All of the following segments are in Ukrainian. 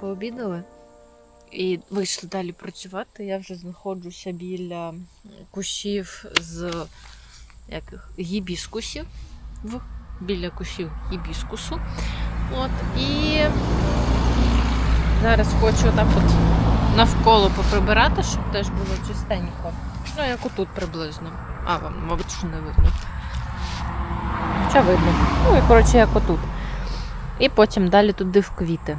Пообідали і вийшли далі працювати. Я вже знаходжуся біля кущів з яких гібіскусів. В, біля кущів гібіскусу. От, і зараз хочу так от навколо поприбирати, щоб теж було чистенько. Ну, як отут приблизно. А, вам, мабуть, що не видно. Хоча видно. Ну і коротше, як отут. І потім далі туди в квіти.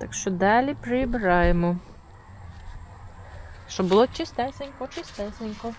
Так що далі прибираємо. Щоб було чистесенько, чистесенько.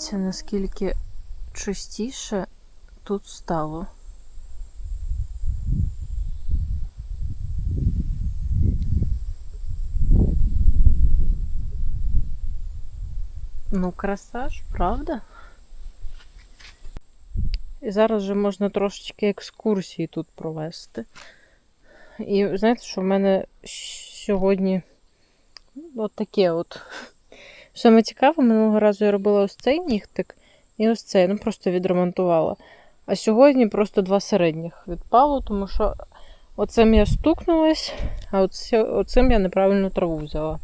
Дивіться, наскільки чистіше тут стало. Ну, краса ж, правда? І зараз вже можна трошечки екскурсії тут провести. І знаєте, що в мене сьогодні от таке от. Саме цікаве, минулого разу я робила ось цей нігтик і ось цей, ну просто відремонтувала. А сьогодні просто два середніх відпало, тому що оцим я стукнулась, а оцим я неправильно траву взяла.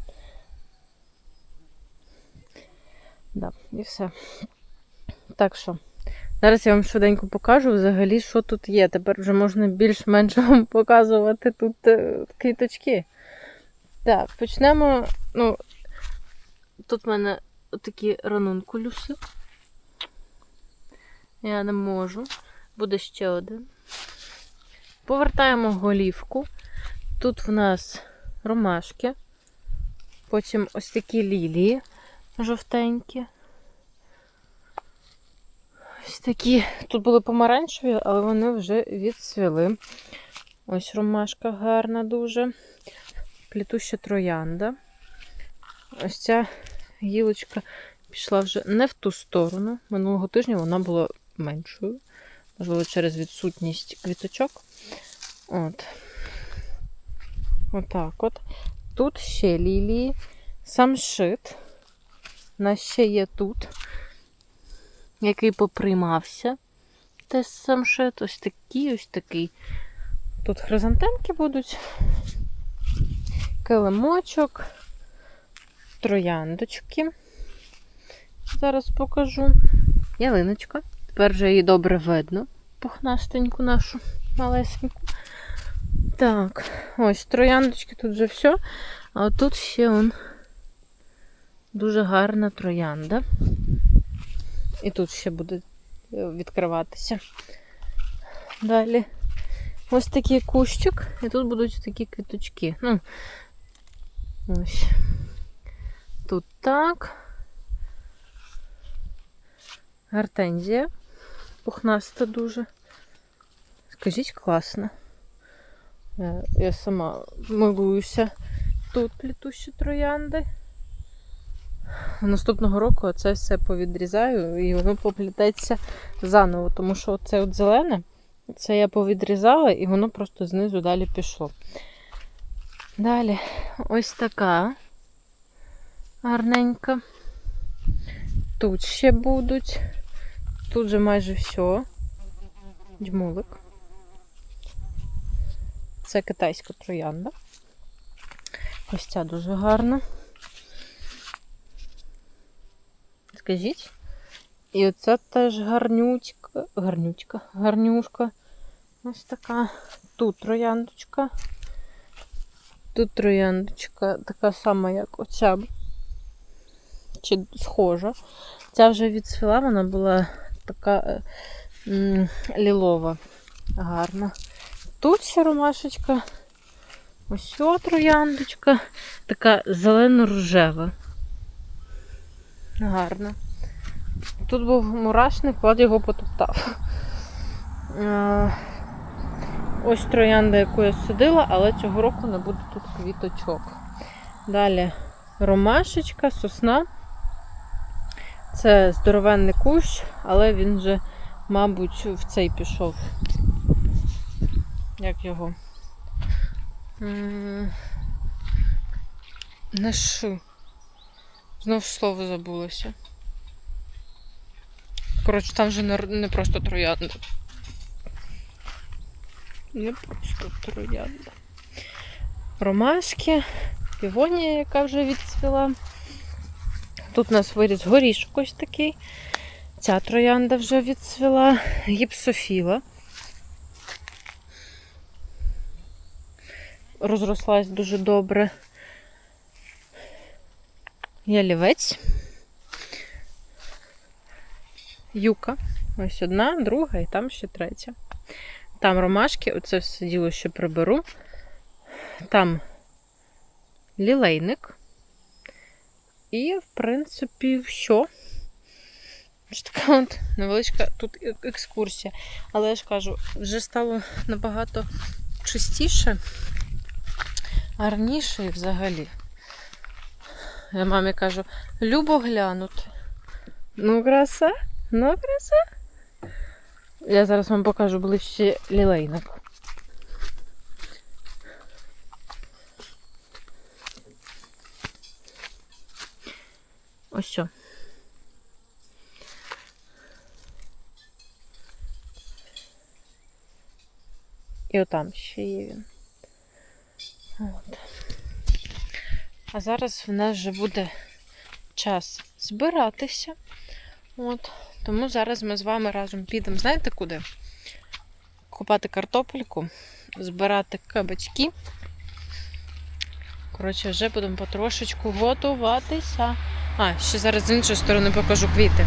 Да, і все. Так що, зараз я вам швиденько покажу взагалі, що тут є. Тепер вже можна більш-менш вам показувати тут е, квіточки. Так, почнемо. Ну, Тут в мене такі ранункулюси. Я не можу. Буде ще один. Повертаємо голівку. Тут в нас ромашки. Потім ось такі лілії жовтенькі. Ось такі. Тут були помаранчеві, але вони вже відцвіли. Ось ромашка гарна дуже. Плітуща троянда. Ось ця гілочка пішла вже не в ту сторону. Минулого тижня вона була меншою. Можливо, через відсутність квіточок. От. Отак от. Тут ще лілії самшит. У нас ще є тут, який поприймався. Теж самшит. Ось такий, ось такий. Тут хризантемки будуть, килимочок, трояндочки. Зараз покажу. Ялиночка. Тепер вже її добре видно. Пухнастеньку нашу малесеньку. Так, ось трояндочки тут вже все. А тут ще он дуже гарна троянда. І тут ще буде е, відкриватися. Далі ось такий кущик, і тут будуть такі квіточки. Ну, ось. Тут так. Гортензія. Пухнаста дуже. Скажіть, класно. Е, Я сама милуюся тут плітущі троянди. Наступного року це все повідрізаю і воно поплітеться заново, тому що це от зелене, це я повідрізала і воно просто знизу далі пішло. Далі ось така гарненька. Тут ще будуть. Тут же майже все. Дьмулик. Це китайська троянда. Ось ця дуже гарна. Скажіть. І оця теж гарнючка, гарнючка, гарнюшка. Ось така. Тут трояндочка. Тут трояндочка така сама, як оця. Чи схожа. Ця вже відсвіла, вона була така е, лілова. Гарна. Тут ще ромашечка. Ось трояндочка. Така зелено-рожева. Гарна. Тут був мурашник, Влад його потоптав. Е, Ось троянда, яку я садила, але цього року не буде тут квіточок. Далі ромашечка, сосна. Це здоровенний кущ, але він вже, мабуть, в цей пішов. Як його? Не шу. Знов слово забулося. Коротше, там вже не просто троянда. Не просто троянда. Ромашки, півонія, яка вже відцвіла. Тут у нас виріс горішок ось такий. Ця троянда вже відцвіла. Гіпсофіла. Розрослась дуже добре. Ялівець. Юка. Ось одна, друга і там ще третя. Там ромашки, оце все діло ще приберу. Там лілейник. І, в принципі, що? Ось така от невеличка тут е- екскурсія. Але я ж кажу, вже стало набагато чистіше, гарніше і взагалі. Я мамі кажу, любо глянути. Ну, краса, ну, краса. Я зараз вам покажу ближче лілейник. Ось що. І отам ще є він. От. А зараз в нас вже буде час збиратися. От. Тому зараз ми з вами разом підемо, знаєте куди? Купати картопельку, збирати кабачки. Коротше, вже будемо потрошечку готуватися. А, ще зараз з іншої сторони покажу квіти.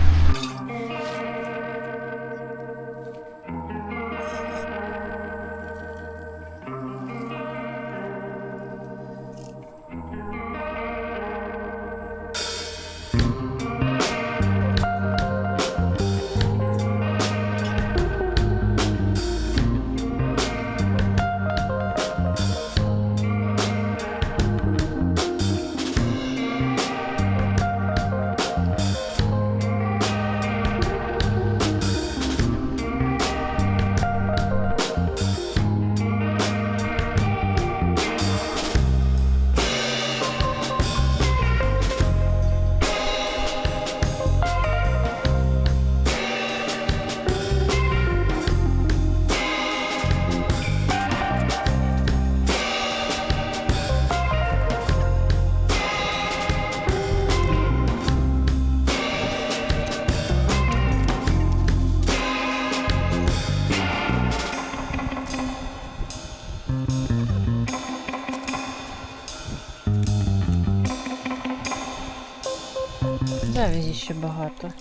Ще багато.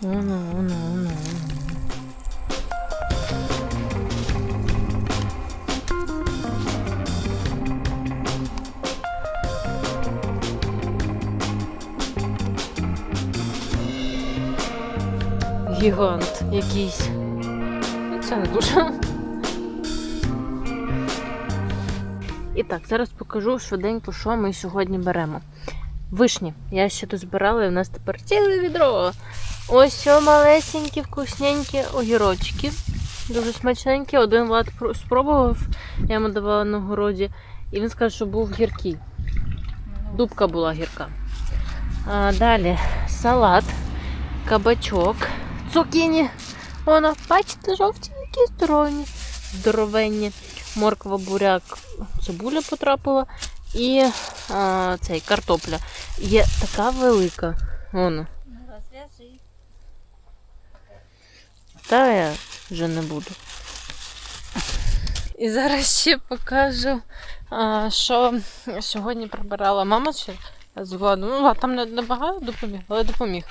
Воно, воно, воно. Гігант якийсь. Ну, Це не дуже. І так, зараз покажу швиденько, що ми сьогодні беремо. Вишні. Я ще тут збирала, і в нас тепер ціле відро. Ось о, малесенькі, вкусненькі огірочки. Дуже смачненькі. Один Влад спробував, я йому давала на городі, і він сказав, що був гіркий. Дубка була гірка. А, далі салат, кабачок, цукіні. Воно, бачите, жовтенькі, здоровні, здоровенні. Морква, буряк, цибуля потрапила. І а, цей картопля. Є така велика. Воно. Та я вже не буду. І зараз ще покажу, що сьогодні прибирала мама ще з Владом. Ну, там не набагато допоміг, але допоміг.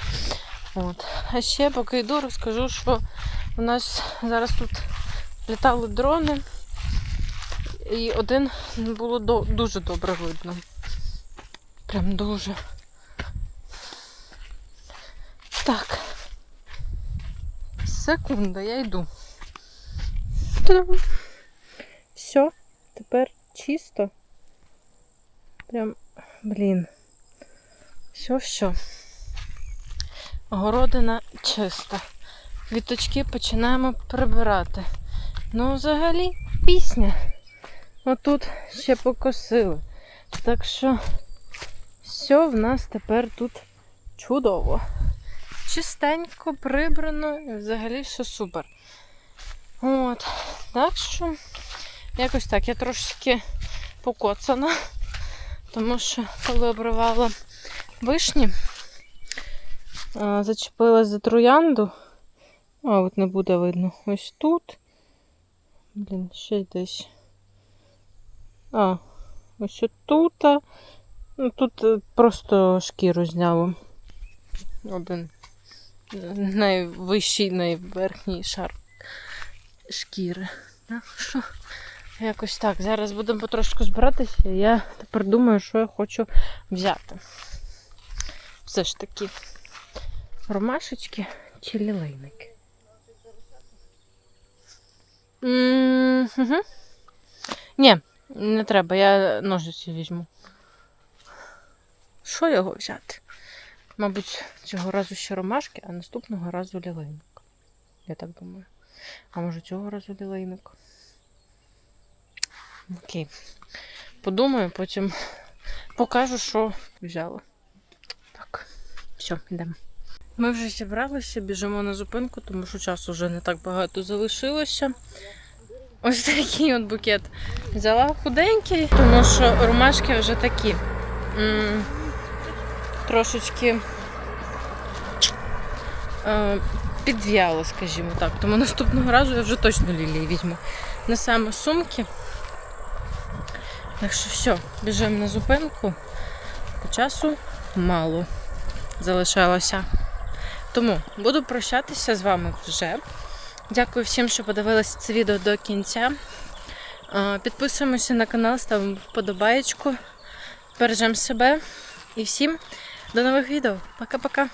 От. А ще поки йду, розкажу, що у нас зараз тут літали дрони, і один було до- дуже добре видно. Прям дуже. Так. Секунда, я йду. Все, тепер чисто. Прям, блін. Все, все. Городина чиста. Квіточки починаємо прибирати. Ну, взагалі, пісня. Отут ще покосили. Так що все в нас тепер тут чудово чистенько, прибрано, і взагалі все супер. От. Так що, якось так, я трошечки покоцана, тому що коли обривала вишні, а, зачепилась за троянду. А, от не буде видно. Ось тут. Блін, ще десь. А, ось отут. Ну, тут е, просто шкіру зняло. Один найвищий, найверхній шар шкіри. Так що якось так. Зараз будемо потрошку збиратися. Я тепер думаю, що я хочу взяти. Все ж таки, ромашечки чи лілейники. Ні, не треба, я ножиці візьму. Що його взяти? Мабуть, цього разу ще ромашки, а наступного разу лілейник. Я так думаю. А може цього разу лілейник. Окей. Подумаю, потім покажу, що взяла. Так, все, йдемо. Ми вже зібралися, біжимо на зупинку, тому що часу вже не так багато залишилося. Ось такий от букет. Взяла худенький, тому що ромашки вже такі. м, трошечки е, підв'яло, скажімо так. Тому наступного разу я вже точно лілії візьму. Не саме сумки. Так що все, біжимо на зупинку. По часу мало залишалося. Тому буду прощатися з вами вже. Дякую всім, що подивилися це відео до кінця. Е, Підписуємося на канал, ставимо вподобаєчку. Бережемо себе і всім до нових відео. Пока-пока.